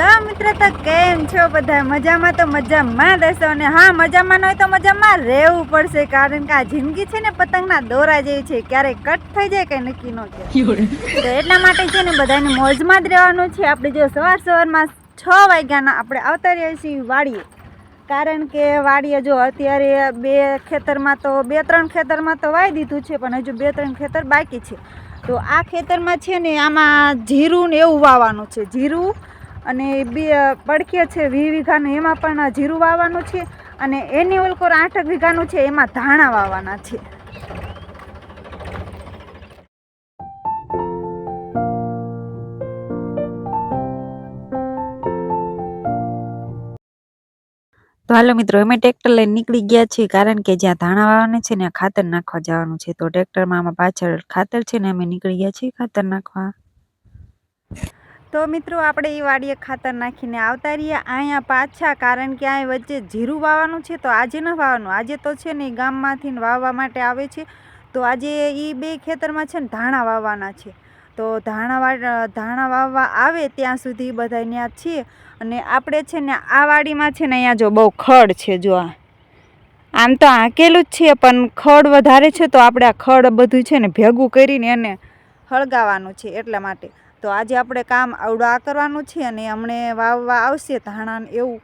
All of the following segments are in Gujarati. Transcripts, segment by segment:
હેલો મિત્રો તો કેમ છો બધા? મજામાં તો મજામાં દેશો અને હા મજામાં ન હોય તો મજામાં રહેવું પડશે કારણ કે આ જિંદગી છે ને પતંગના દોરા જેવી છે. ક્યારેક કટ થઈ જાય કે નક્કી ન કે તો એટલા માટે છે ને બધાને મોજમાં જ રહેવાનું છે. આપણે જો સવાર સવારમાં છ વાગ્યાના આપણે આવતા રહીએ છીએ વાડીએ. કારણ કે વાડીએ જો અત્યારે બે ખેતરમાં તો બે ત્રણ ખેતરમાં તો વાવી દીધું છે પણ હજુ બે ત્રણ ખેતર બાકી છે. તો આ ખેતરમાં છે ને આમાં જીરું ને એવું વાવવાનું છે. જીરું અને બે પડખે છે, વી વીઘાનું એમાં પણ જીરું વાવવાનું છે અને એની ઓલકોર આઠ વીઘાનું છે, એમાં ધાણા વાવવાના છે. તો હાલો મિત્રો, અમે ટ્રેક્ટર લઈને નીકળી ગયા છીએ કારણ કે જ્યાં ધાણા વાવવાના છે ત્યાં ખાતર નાખવા જવાનું છે. તો ટ્રેક્ટરમાં આમાં પાછળ ખાતર છે ને અમે નીકળી ગયા છીએ ખાતર નાખવા. તો મિત્રો આપણે એ વાડીએ ખાતર નાખીને આવતા રહીએ. અહીંયા પાછા, કારણ કે અહીં વચ્ચે જીરું વાવવાનું છે, તો આજે ન વાવવાનું. આજે તો છે ને ગામમાંથી વાવવા માટે આવે છે. તો આજે એ બે ખેતરમાં છે ને ધાણા વાવવાના છે. તો ધાણા ધાણા વાવવા આવે ત્યાં સુધી બધા ત્યાં છીએ. અને આપણે છે ને આ વાડીમાં છે ને અહીંયા જો બહુ ખડ છે, જો આ. આમ તો આંકેલું જ છે પણ ખડ વધારે છે, તો આપણે આ ખડ બધું છે ને ભેગું કરીને એને હળગાવવાનું છે એટલા માટે. તો આજે આપણે કામ આવડું આ કરવાનું છે અને અમને વાવવા આવશે ધાણા એવું.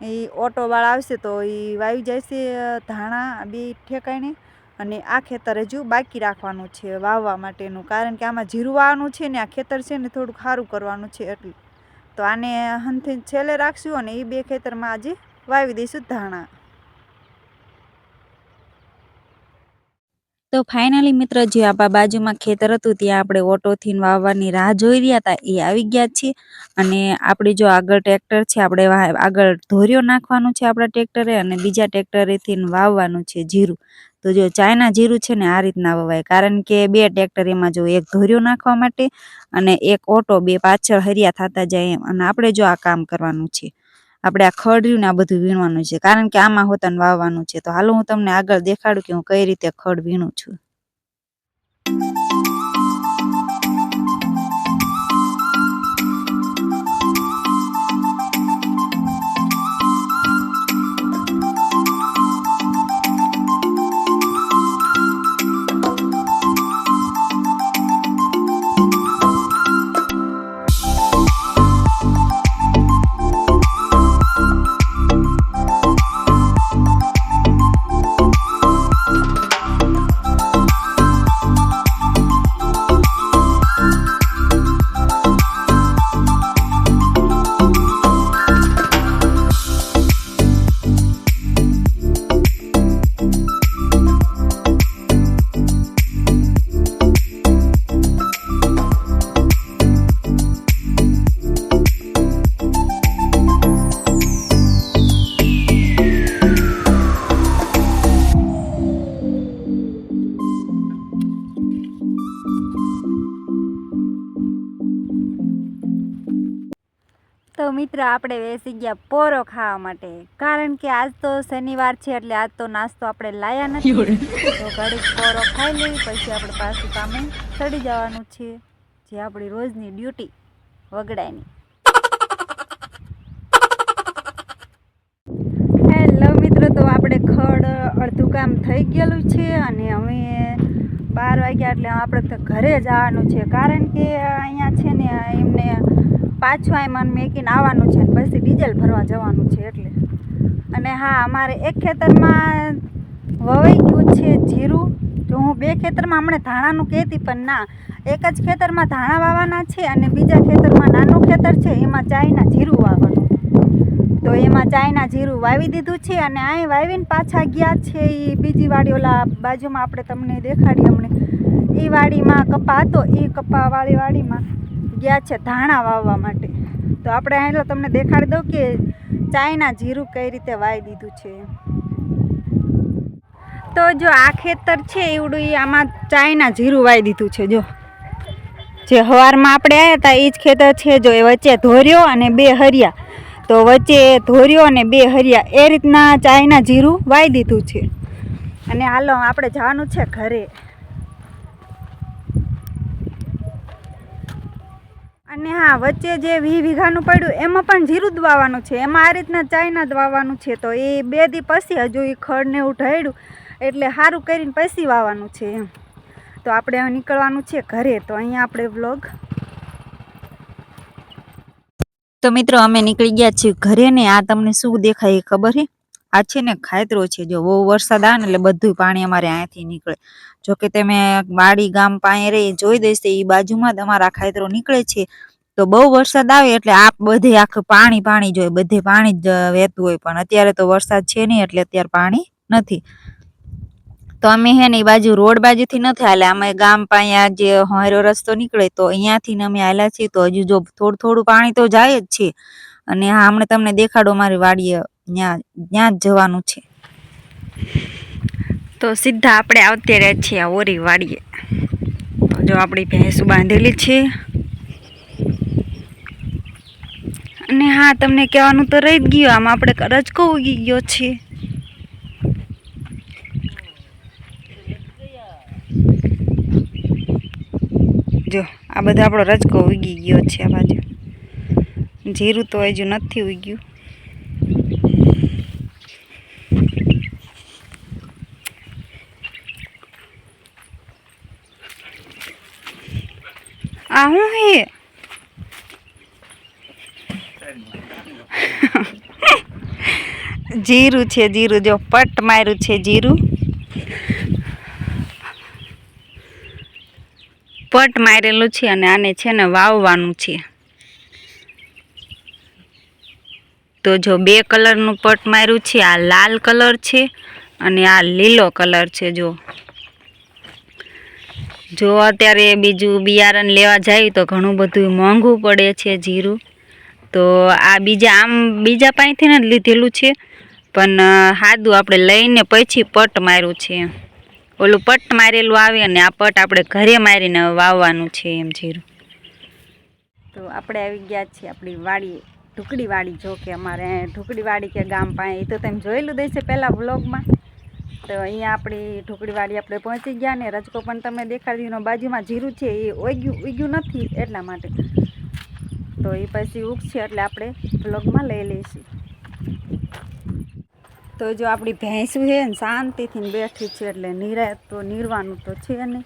એ ઓટોવાળા આવશે તો એ વાવી જશે ધાણા બે ઠેકાઈને અને આ ખેતર હજુ બાકી રાખવાનું છે વાવવા માટેનું. કારણ કે આમાં જીરું વાવવાનું છે ને આ ખેતર છે ને થોડુંક સારું કરવાનું છે એટલે. તો આને હંથી છેલ્લે રાખશું અને એ બે ખેતરમાં આજે વાવી દઈશું ધાણા. તો ફાઇનલી મિત્ર, જે આપણા બાજુમાં ખેતર હતું, ત્યાં આપણે ઓટોથી વાવવાની રાહ જોઈ રહ્યા હતા, એ આવી ગયા છે અને આપણે જો આગળ ટ્રેક્ટર છે, આપણે આગળ ધોરિયો નાખવાનું છે આપણા ટ્રેક્ટરે અને બીજા ટ્રેક્ટરેથી વાવવાનું છે જીરું. તો જો ચાઇના જીરું છે ને, આ રીતના વવાય. કારણ કે બે ટ્રેક્ટર એમાં જો એક ધોરિયો નાખવા માટે અને એક ઓટો બે પાછળ હરિયા થતા જાય અને આપણે જો આ કામ કરવાનું છે. આપણે આ ખડ્યું ને આ બધું વીણવાનું છે. કારણ કે આમાં હોતન વાવવાનું છે. તો હાલો હું તમને આગળ દેખાડું કે હું કઈ રીતે ખડ વીણું છું. તો મિત્ર આપણે બેસી ગયા પોરો ખાવા માટે. કારણ કે આજ તો શનિવાર છે એટલે આજ તો નાસ્તો આપણે લાયા નથી. તો ઘડીક પોરો ખાઈ લઈ પછી આપણે પાછું કામે ચડી જવાનું છે. જે આપણી રોજની ડ્યુટી વગડાયની. હેલો મિત્રો તો આપણે ખડ અડધું કામ થઈ ગયેલું છે અને અમે બાર વાગ્યા એટલે આપણે તો ઘરે જવાનું છે. કારણ કે અહીંયા છે ને એમને પાછું મને મેકીને આવવાનું છે પછી ડીઝલ ભરવા જવાનું છે એટલે. અને હા, અમારે એક ખેતરમાં વવાઈ ગયું છે જીરું. તો હું બે ખેતરમાં હમણાં ધાણાનું કહેતી, પણ ના, એક જ ખેતરમાં ધાણા વાવવાના છે અને બીજા ખેતરમાં નાનું ખેતર છે, એમાં ચાઈના જીરું વાવવાનું. તો એમાં ચાઈના જીરું વાવી દીધું છે અને અહીં વાવીને પાછા ગયા છે એ બીજી વાડી ઓલા બાજુમાં આપણે તમને દેખાડી હમણે. એ વાડીમાં કપા હતો એ કપાવાળી વાડીમાં. ગયા છે ધાણા વાવવા માટે. તો આપણે અહીં તમને દેખાડી દઉં કે ચાયના જીરું કઈ રીતે વાવી દીધું છે. તો જો આ ખેતર છે એવડું આમાં ચાયના જીરું વાવી દીધું છે, જો. જે હવારમાં આપણે આવ્યા હતા એ જ ખેતર છે, જો એ વચ્ચે ધોર્યો અને બે હરિયા. તો વચ્ચે ધોર્યો અને બે હરિયા. એ રીતના ચાયના જીરું વાવી દીધું છે. અને હાલો આપણે જવાનું છે ઘરે. અને હા, વચ્ચે જે વી વીઘાનું પડ્યું, એમાં પણ જીરું જ વાવવાનું છે. એમાં આ રીતના ચાઇના જ વાવવાનું છે તો એ બે દી પછી હજુ એ ખડને એવું ઢળ્યું એટલે સારું કરીને પછી વાવવાનું છે એમ. તો આપણે નીકળવાનું છે ઘરે. તો અહીંયા આપણે વ્લોગ. તો મિત્રો, અમે નીકળી ગયા છીએ ઘરે ને આ તમને શું દેખાય ખબર છે? આ છે ને ખાતરો છે, જો બહુ વરસાદ આવે ને એટલે બધું પાણી અમારે અહીંયાથી નીકળે. જો કે તમે વાડી ગામ પાસે રહી જોઈ દેશે એ બાજુમાં જ અમારા ખાતરો નીકળે છે. તો બહુ વરસાદ આવે એટલે આ બધે આખું પાણી પાણી જોઈએ, બધે પાણી જ વહેતું હોય. પણ અત્યારે તો વરસાદ છે નહીં એટલે અત્યારે પાણી નથી. તો અમે હે ને એ બાજુ રોડ બાજુથી નથી હાલ્યા. અમે ગામ પાસે જે હોયરો રસ્તો નીકળે તો અહીંયાથી અમે હાલ્યા છીએ. તો હજુ જો થોડું થોડું પાણી તો જાય જ છે. અને હા, હમણાં તમને દેખાડો મારી વાડીએ ત્યાં ત્યાં જ જવાનું છે. તો સીધા આપણે આવતી રહ્યા છીએ ઓરી વાડીએ. જો આપણી ભેંસ બાંધેલી છે. અને હા, તમને કહેવાનું તો રહી જ ગયું, આમાં આપણે રજકો ઉગી ગયો છે. જો, આ બધો આપણો રજકો ઉગી ગયો છે આ બાજુ. જીરું તો હજુ નથી ઉગ્યું. આ હે જીરું છે, જીરું જો પટ માર્યું છે જીરું. પટ મારેલું છે અને આને છે ને વાવવાનું છે. તો જો બે કલરનું પટ માર્યું છે, આ લાલ કલર છે અને આ લીલો કલર છે જો. જો અત્યારે બીજું બિયારણ લેવા જાય તો ઘણું બધું મોંઘું પડે છે જીરું. તો આ બીજા આમ બીજા પાસેથી જ લીધેલું છે. પણ સાદું આપણે લઈને પછી પટ માર્યું છે. ઓલું પટ મારેલું આવે અને આ પટ આપણે ઘરે મારીને વાવવાનું છે એમ જીરું. તો આપણે આવી ગયા છીએ આપણી વાડી ઢુકડી વાડી જો કે અમારે ઢુકડી વાડી કે ગામ પાસે, એ તો તમે જોયેલું દેશે પહેલાં વ્લોગમાં તો અહીંયા આપણી ઢોકળીવાળી આપણે પહોંચી ગયા ને રજકો પણ તમે દેખાડ્યું બાજુમાં જીરું છે એ ઉગ્યું ઉગ્યું નથી એટલા માટે. તો એ પછી ઉગશે એટલે આપણે બ્લોગમાં લઈ લઈશું. તો જો આપણી ભેંસું છે ને શાંતિથી બેઠી છે એટલે નિરાત તો નીરવાનું તો છે નહીં.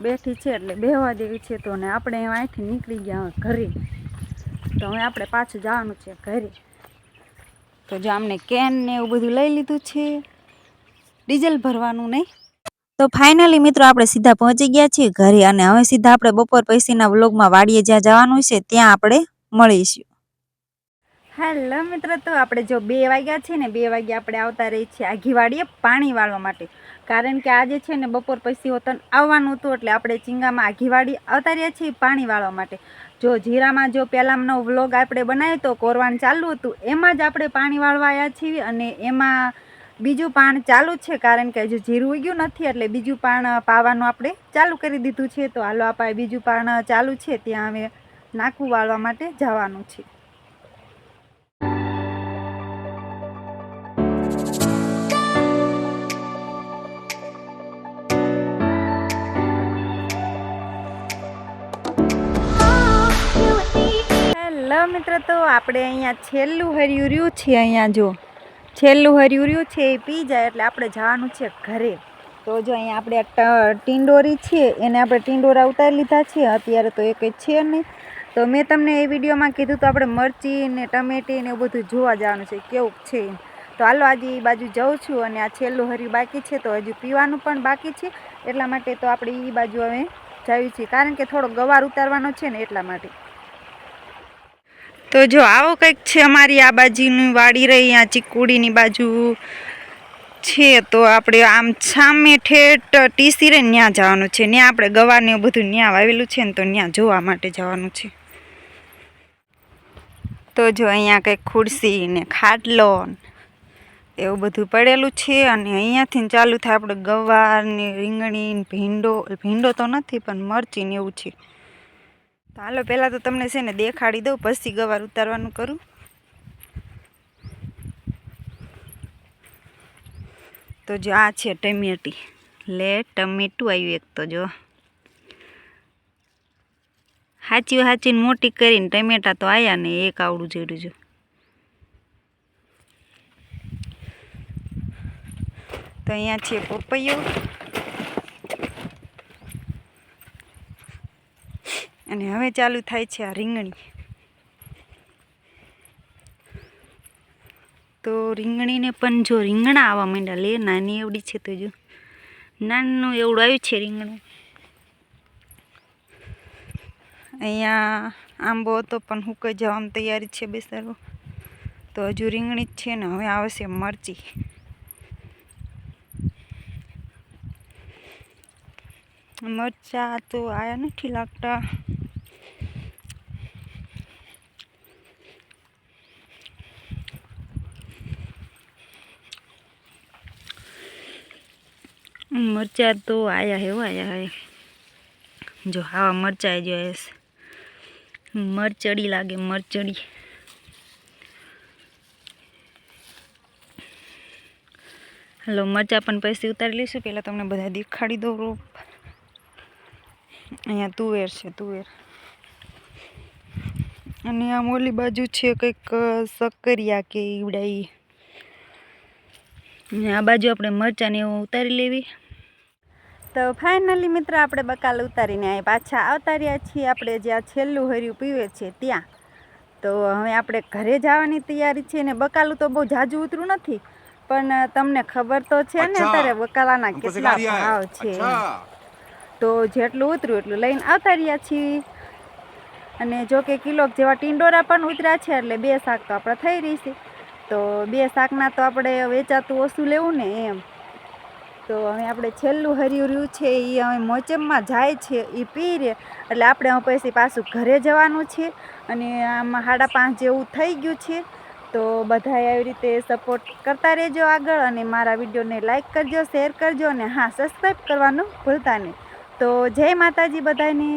બેઠી છે એટલે બેહવા દેવી છે તો ને આપણે અહીંથી નીકળી ગયા ઘરે. તો હવે આપણે પાછું જવાનું છે ઘરે. તો જો આમને કેન ને એવું બધું લઈ લીધું છે. ડીઝલ ભરવાનું નહીં? તો ફાઇનલી મિત્રો આપણે સીધા પહોંચી ગયા છીએ ઘરે અને હવે સીધા આપણે બપોર પૈસીના વ્લોગમાં વાડીએ જ્યાં જવાનું છે ત્યાં આપણે મળીશું. હેલો મિત્રો તો આપણે જો બે વાગ્યા છે ને બે વાગ્યા આપણે આવતા રહી છીએ આઘી વાડીએ પાણી વાળવા માટે. કારણ કે આજે છે ને બપોર પછી હોતન આવવાનું હતું એટલે આપણે ચીંગામાં આઘીવાડી આવતા રહ્યા છીએ પાણી વાળવા માટે. જો જીરામાં જો પહેલાંનો વ્લોગ આપણે બનાવ્યો તો કોરવાણ ચાલુ હતું એમાં જ આપણે પાણી વાળવા આવ્યા છીએ અને એમાં બીજું પાણ ચાલુ છે કારણ કે હજુ જીરું ઉગ્યું નથી એટલે બીજું પાણ પાવાનું આપણે ચાલુ કરી દીધું છે. તો હાલો આપણે બીજું પાણ ચાલુ છે ત્યાં હવે નાખું વાળવા માટે જવાનું છે. હેલો મિત્ર તો આપણે અહીંયા છેલ્લું હર્યું રહ્યું છે અહીંયા જો. છેલ્લું હર્યું રહ્યું છે એ પી જાય એટલે આપણે જવાનું છે ઘરે. તો જો અહીંયા આપણે ટીંડોરી છે, એને આપણે ટીંડોરા ઉતારી લીધા છે. અત્યારે તો એ કંઈ છે નહીં તો મેં તમને એ વિડીયોમાં કીધું તો આપણે મરચી ને ટમેટી ને એવું બધું જોવા જવાનું છે, કેવું છે તો હાલો આજે એ બાજુ જાઉં છું અને આ છેલ્લું હર્યું બાકી છે, તો હજુ પીવાનું પણ બાકી છે. એટલા માટે તો આપણે એ બાજુ હવે જઈએ છીએ. કારણ કે થોડો ગવાર ઉતારવાનો છે ને એટલા માટે. તો જો આવો કંઈક છે અમારી આ બાજુની વાડી રહી અહીંયા ચીકુડીની બાજુ છે, તો આપણે આમ સામે ઠેઠ ટીસી રે ત્યાં જવાનું છે. ત્યાં આપણે ગવારને એવું બધું ત્યાં વાવેલું છે ને તો ત્યાં જોવા માટે જવાનું છે. તો જો અહીંયા કંઈક ખુરશી ને ખાટલો એવું બધું પડેલું છે અને અહીંયાથી ચાલુ થાય આપણે ગવાર ને રીંગણી ભીંડો ભીંડો તો નથી પણ મરચી ને એવું છે. તો હાલો, પહેલાં તો તમને છે ને દેખાડી દઉં, પછી ગવાર ઉતારવાનું કરું. તો જો આ છે ટમેટી. લે, ટમેટું આવ્યું એક તો જો. હાચી હાચીને મોટી કરીને ટમેટા તો આવ્યા ને, એક આવડું જેડું જો. તો અહીંયા છે પપૈયો. અને હવે ચાલુ થાય છે આ રીંગણી. તો રીંગણીને પણ જો રીંગણા આવવા માંડ્યા, લે નાની એવડી છે તો જો. નાનું એવડું આવ્યું છે રીંગણું. અહીંયા આંબો હતો પણ હુકાઈ જવાની તૈયારી છે બેસારો તો હજુ રીંગણી જ છે ને હવે આવશે મરચી. મરચા તો આયા નથી લાગતા. મરચા તો આયા હે આયા હે. જો આવા મરચા જો મરચડી લાગે, મરચડી. હલો, મરચા પણ પછી ઉતારી લઈશું. પહેલાં તમને બધા દેખાડી દઉં રોપ. અહીંયા તુવેર છે તુવેર. અને આમ ઓલી બાજુ છે કંઈક સક્કરિયા કે ઈવડાઈ. આ બાજુ આપણે મરચાંને એવું ઉતારી લેવી. તો ફાઇનલી મિત્ર આપણે બકાલ ઉતારીને આ પાછા આવતા રહ્યા છીએ. આપણે જ્યાં છેલ્લું હર્યું પીવે છે ત્યાં. તો હવે આપણે ઘરે જવાની તૈયારી છે ને બકાલું તો બહુ જાજુ ઉતરું નથી. પણ તમને ખબર તો છે ને અત્યારે બકાલાના કેટલા ભાવ છે. તો જેટલું ઉતર્યું એટલું લઈને આવતા રહ્યા છીએ. અને જો કે કિલો જેવા ટીંડોરા પણ ઉતર્યા છે, એટલે બે શાક તો આપણે થઈ રહી છે. તો બે શાકના તો આપણે વેચાતું ઓછું લેવું ને એમ. તો હવે આપણે છેલ્લું હર્યું છે એ હવે મોચમમાં જાય છે એ પી રે. એટલે આપણે હવે પછી પાછું ઘરે જવાનું છે. અને આમાં સાડા પાંચ જેવું થઈ ગયું છે. તો બધાએ આવી રીતે સપોર્ટ કરતા રહેજો આગળ. અને મારા વિડીયોને લાઇક કરજો શેર કરજો. અને હા સબસ્ક્રાઈબ કરવાનું ભૂલતા નહીં. તો જય માતાજી બધાને.